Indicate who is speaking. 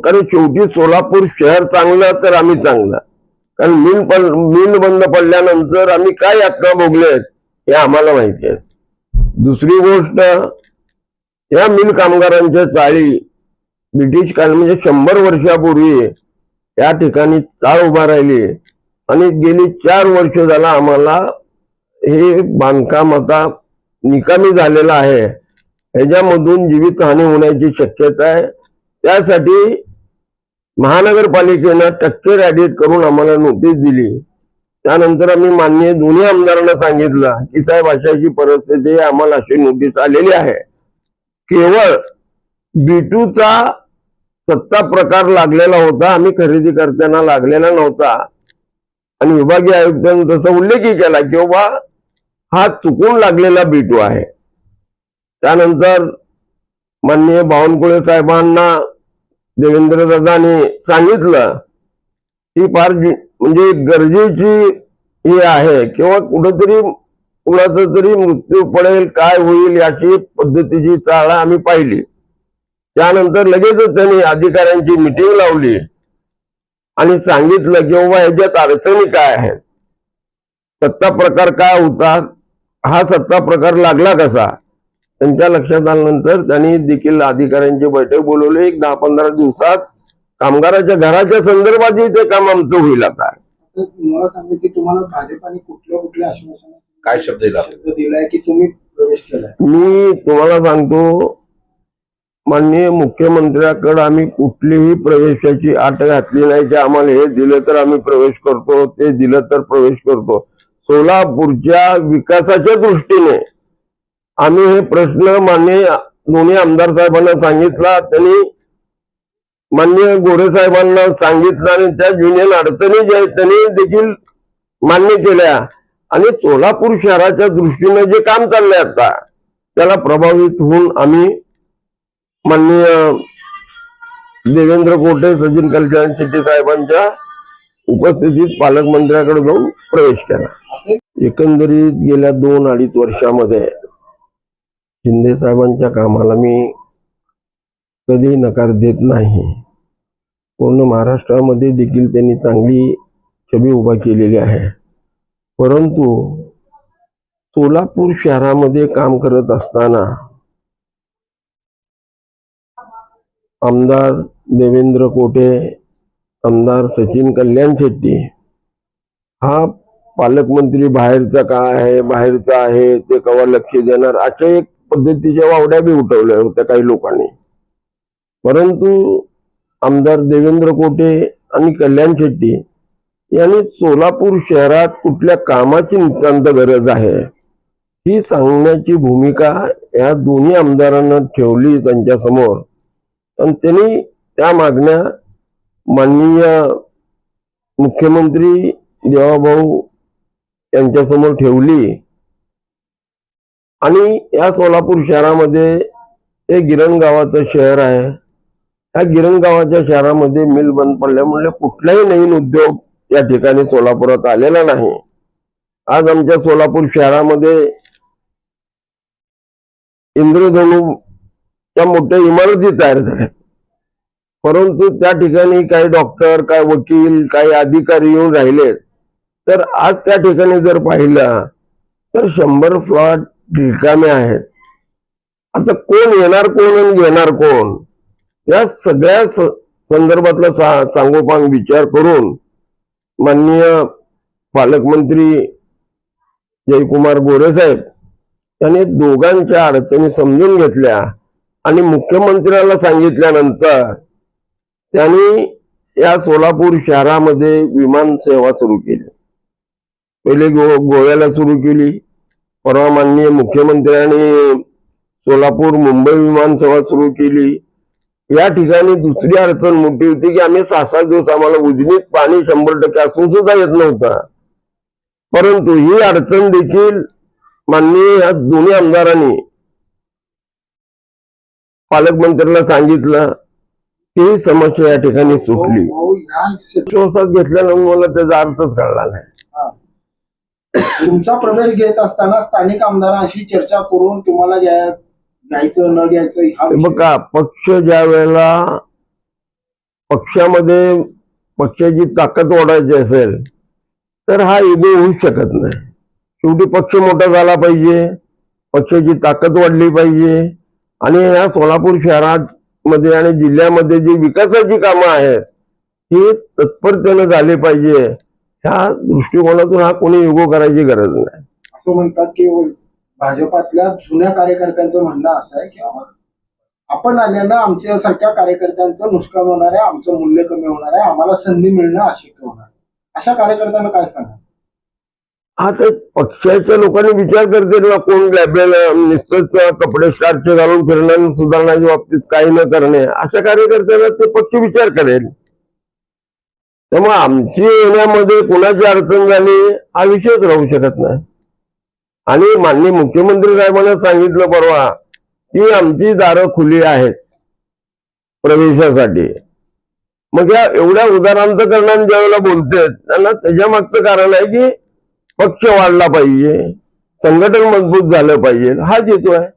Speaker 1: कारण शेवटी सोलापूर शहर चांगलं तर आम्ही चांगलं. कारण मिल पण मिल बंद पडल्यानंतर आम्ही काय यातना आहेत हे आम्हाला माहिती आहे. दुसरी गोष्ट या मिल कामगारांच्या चाळी ब्रिटिश काल म्हणजे शंभर वर्षापूर्वी या ठिकाणी चाळ उभा राहिली. आणि गेली चार वर्ष झाला आम्हाला हे बांधकाम आता निकामी झालेलं आहे. ह्याच्यामधून जीवितहानी होण्याची शक्यता आहे. त्यासाठी महानगरपालिकेनं टक्केर ऍडिट करून आम्हाला नोटीस दिली. त्यानंतर आम्ही माननीय दोन्ही आमदारांना सांगितलं की साहेब अशाची परिस्थिती आम्हाला अशी नोटीस आलेली आहे. केवळ बीटूचा सत्ता प्रकार लागलेला होता आम्ही खरेदी करताना लागलेला नव्हता. आणि विभागीय आयुक्तांनी तसा उल्लेखही केला की बाबा हा चुकून लागलेला बीटू आहे. त्यानंतर माननीय बावनकुळे साहेबांना देवेंद्र दादांनी सांगितलं ही फार म्हणजे गरजेची ही आहे किंवा कुठंतरी कुणाचा तरी मृत्यू पडेल काय होईल याची पद्धतीची चाळा आम्ही पाहिली. त्यानंतर लगेचच त्यांनी अधिकाऱ्यांची मिटिंग लावली आणि सांगितलं की बाबा याच्यात अडचणी काय आहेत? सत्ता प्रकार काय होता? हा सत्ता प्रकार लागला कसा? त्यांच्या लक्षात आल्यानंतर त्यांनी देखील अधिकाऱ्यांची बैठक बोलवली. एक दहा पंधरा दिवसात कामगाराच्या घराच्या संदर्भातही ते काम आमचं होईल आता.
Speaker 2: तर मला सांगा की तुम्हाला भाजपाने कुठल्या कुठल्या आश्वासन
Speaker 3: काय शब्द दिला?
Speaker 2: शब्द दिलाय की तुम्ही प्रवेश केलाय?
Speaker 1: मी तुम्हाला सांगतो माननीय मुख्यमंत्र्याकडे आम्ही कुठलीही प्रवेशाची आट घातली नाही. की आम्हाला हे दिलं तर आम्ही प्रवेश करतो ते दिलं तर प्रवेश करतो. सोलापूरच्या विकासाच्या दृष्टीने आम्ही हे प्रश्न माननीय दोन्ही आमदार साहेबांना सांगितला त्यांनी माननीय गोरे साहेबांना सांगितलं आणि त्या युनियन अडचणी ज्या आहेत त्यांनी देखील मान्य केल्या. आणि सोलापूर शहराच्या दृष्टीने जे काम चाललंय आता त्याला प्रभावित होऊन आम्ही माननीय देवेंद्र कोटे सचिन कल्याण शेट्टी साहेबांच्या उपस्थितीत पालकमंत्र्याकडे जाऊन प्रवेश केला. एकंदरीत गेल्या दोन अडीच वर्षामध्ये शिंदे साहेबांच्या कामाला मी कधी नकार देत नाही. पूर्ण महाराष्ट्रामध्ये देखील त्यांनी चांगली छबी उभा केलेली आहे. परंतु सोलापूर शहरामध्ये काम करत असताना आमदार देवेंद्र कोटे आमदार सचिन कल्याण शेट्टी हा पालकमंत्री बाहेरचा का आहे बाहेरचा आहे ते कवा लक्ष देणार? अशा एक पद्धतीच्या वावड्या बी उठवल्या होत्या काही लोकांनी. परंतु आमदार देवेंद्र कोटे आणि कल्याण शेट्टी यांनी सोलापूर शहरात कुठल्या कामाची नितांत गरज आहे ही सांगण्याची भूमिका या दोन्ही आमदारांना ठेवली त्यांच्यासमोर. आणि त्यांनी त्या मागण्या माननीय मुख्यमंत्री देवाभाऊ यांच्यासमोर ठेवली. आणि या सोलापूर शहरामध्ये हे गिरण गावाचं शहर आहे. या गिरण गावाच्या शहरामध्ये मिल बंद पडल्यामुळे कुठलाही नवीन उद्योग या ठिकाणी सोलापुरात आलेला नाही. आज आमच्या सोलापूर शहरामध्ये इंद्रधनूच्या मोठ्या इमारती तयार झाल्या परंतु त्या ठिकाणी काही डॉक्टर काय वकील काही अधिकारी येऊन राहिलेत. तर आज त्या ठिकाणी जर पाहिलं तर शंभर फ्लॉट रिकामे आहेत. आता कोण येणार कोण आणि घेणार कोण? त्या सगळ्या संदर्भातला सा- सांगोपांग विचार करून माननीय पालकमंत्री जयकुमार गोरे साहेब यांनी दोघांच्या अडचणी समजून घेतल्या आणि मुख्यमंत्र्याला सांगितल्यानंतर त्यांनी या सोलापूर शहरामध्ये विमान सेवा सुरू केली. पहिले गो गोव्याला सुरू केली. परवा माननीय मुख्यमंत्र्यांनी सोलापूर मुंबई विमान सेवा सुरू केली. या ठिकाणी दुसरी अडचण मोठी होती की आम्ही सहा सात दिवस आम्हाला उजनीत पाणी शंभर टक्के असून सुद्धा येत नव्हतं. परंतु ही अडचण देखील माननीय या दोन्ही आमदारांनी पालकमंत्र्याला सांगितलं. ती समस्या या ठिकाणी सुटली. विश्वासात घेतल्यानंतर मला त्याचा अर्थच कळला नाही.
Speaker 2: तुमचा प्रवेश घेत असताना स्थानिक आमदारांशी चर्चा करून तुम्हाला घ्या- घ्यायचं न घ्यायचं हा विषय-
Speaker 1: बघा पक्ष ज्या वेळेला पक्षामध्ये पक्षाची ताकद वाढवायची असेल तर हा युगो होऊ शकत नाही. शेवटी पक्ष मोठा झाला पाहिजे पक्षाची ताकद वाढली पाहिजे. आणि या सोलापूर शहरात मध्ये आणि जिल्ह्यामध्ये जी विकासाची कामं आहेत ही तत्परतेनं झाली पाहिजे. ह्या दृष्टिकोनातून हा कोणी युगो करायची गरज नाही.
Speaker 2: असं म्हणतात की भाजपातल्या जुन्या कार्यकर्त्यांचं म्हणणं असं आहे की आपण आल्यानं आमच्या सारख्या कार्यकर्त्यांचं नुकसान होणार आहे आमचं मूल्य कमी होणार आहे आम्हाला संधी मिळणं अशक्य होणार. अशा कार्यकर्त्यांना काय सांगा
Speaker 1: हा तर पक्षाच्या लोकांनी विचार करतील ना कोण लॅबेल निश्चित कपडे स्टारचे घालून फिरणं सुधारण्याच्या बाबतीत काही न करणे. अशा कार्यकर्त्यांना ते पक्ष विचार करेल. त्यामुळे आमची येण्यामध्ये कुणाची अडचण झाली हा विषयच राहू शकत नाही. आणि माननीय मुख्यमंत्री साहेबांना सांगितलं परवा की आमची दारं खुली आहेत प्रवेशासाठी. मग या एवढ्या उदाहरणांतकरणाने ज्यावेळेला बोलते त्यांना त्याच्या मागचं कारण आहे की पक्ष वाढला पाहिजे संघटन मजबूत झालं पाहिजे हाच हेतू आहे.